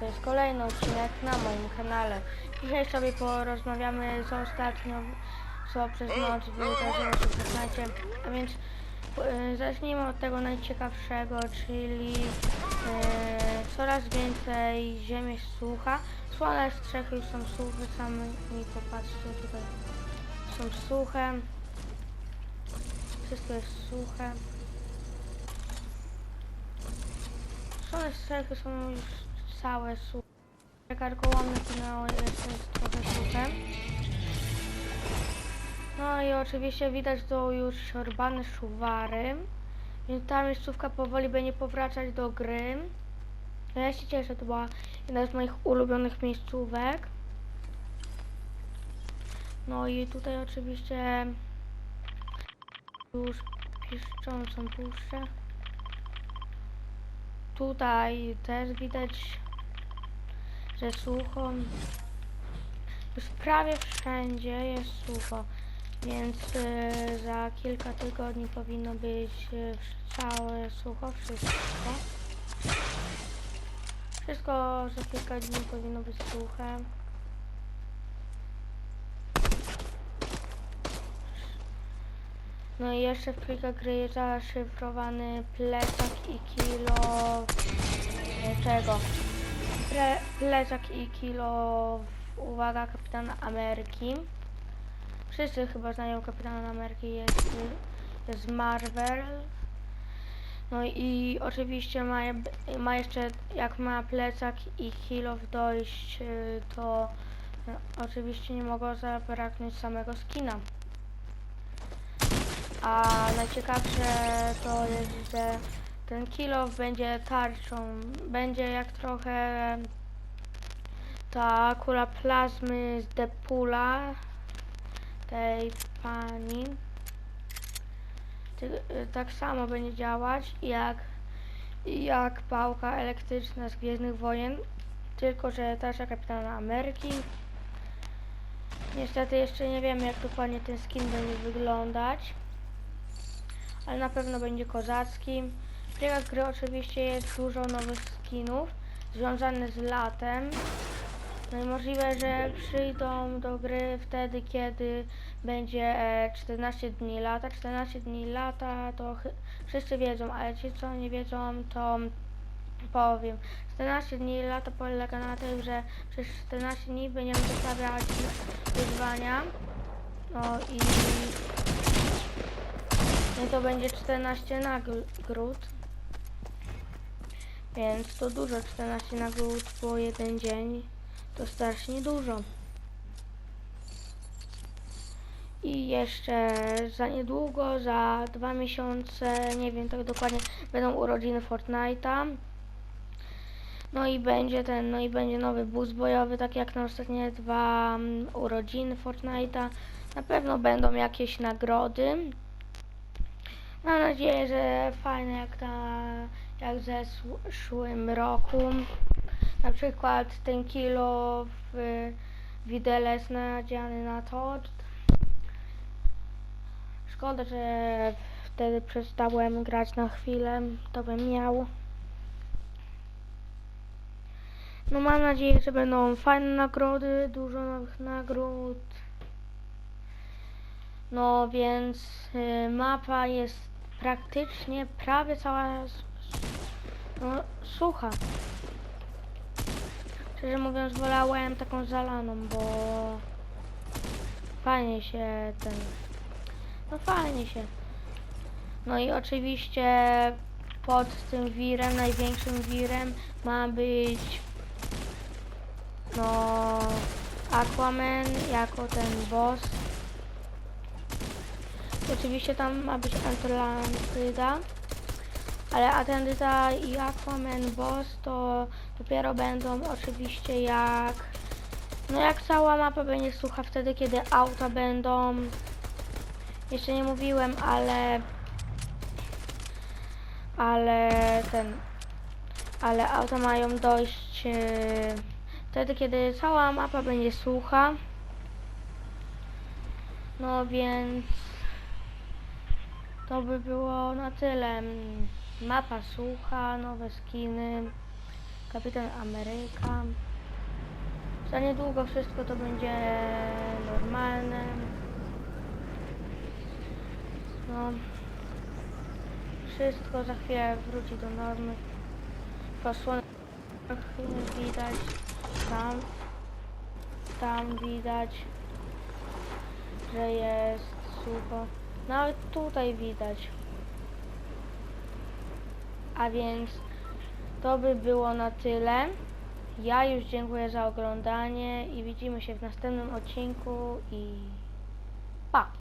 To jest kolejny odcinek na moim kanale. Dzisiaj sobie porozmawiamy z ostatnio, co przez noc wydarzyło się w Fortnite. A więc e, zacznijmy od tego najciekawszego, czyli e, coraz więcej ziemi jest sucha. Słone strzechy już są suche, sami popatrzcie tutaj. Są suche. Wszystko jest suche. Słone strzechy są już całe suche. Karkołomne jeszcze jest trochę suche. No i oczywiście widać tu już siorbane szuwary. Więc ta miejscówka powoli będzie powracać do gry. No Ja się cieszę, to była jedna z moich ulubionych miejscówek. No i tutaj oczywiście już piszczącą puszczę. Tutaj też widać, że sucho. Już prawie wszędzie jest sucho, więc y, za kilka tygodni powinno być y, całe sucho, wszystko. Wszystko za kilka dni powinno być suche. No i jeszcze w plikach gry jest zaszyfrowany plecak i kilo e, czego? Pre, plecak i kilo uwaga kapitana Ameryki. Wszyscy chyba znają kapitana Ameryki jest, jest Marvel. No i oczywiście ma, ma jeszcze jak ma plecak i kilo dojść y, to y, oczywiście nie mogło zabraknąć samego skina. A najciekawsze to jest, że ten kilof będzie tarczą. Będzie jak trochę ta kula plazmy z Depula tej pani. Ty- Tak samo będzie działać jak, jak pałka elektryczna z Gwiezdnych Wojen. Tylko, że tarcza Kapitana Ameryki. Niestety jeszcze nie wiemy jak dokładnie ten skin będzie wyglądać ale na pewno będzie kozacki. Plikach gry oczywiście jest dużo nowych skinów związanych z latem. No i możliwe, że przyjdą do gry wtedy, kiedy będzie e, 14 dni lata. 14 dni lata to wszyscy wiedzą, ale ci co nie wiedzą to powiem. 14 dni lata polega na tym, że przez 14 dni będziemy wystawiać wyzwania. No i no to będzie 14 nagród. Więc to dużo, 14 nagród po jeden dzień. To strasznie dużo. I jeszcze za niedługo, za dwa miesiące, nie wiem tak dokładnie, będą urodziny Fortnite'a. No i będzie ten, no i będzie nowy bus bojowy, tak jak na ostatnie dwa mm, urodziny Fortnite'a. Na pewno będą jakieś nagrody. Mam nadzieję, że fajne jak ta, jak ze zeszłym roku. Na przykład ten kilo w widelec nadziany na tort. Szkoda, że wtedy przestałem grać na chwilę, to bym miał. No mam nadzieję, że będą fajne nagrody, dużo nowych nagród. No więc y, mapa jest praktycznie prawie cała no, sucha. Szczerze mówiąc wolałem taką zalaną, bo fajnie się ten... No fajnie się. No i oczywiście pod tym wirem, największym wirem ma być no Aquaman jako ten boss. Oczywiście tam ma być Atlantyda, ale Atlantyda i Aquaman Boss to dopiero będą oczywiście jak no jak cała mapa będzie sucha wtedy kiedy auta będą. Jeszcze nie mówiłem, ale ale ten ale auta mają dojść e, wtedy kiedy cała mapa będzie sucha. No więc to by było na tyle. Mapa sucha, nowe skiny. Kapitan Ameryka. Za niedługo wszystko to będzie normalne. No. Wszystko za chwilę wróci do normy. Posłonek widać. Tam. Tam widać, że jest sucho. Nawet tutaj widać. A więc to by było na tyle. Ja już dziękuję za oglądanie i widzimy się w następnym odcinku i pa!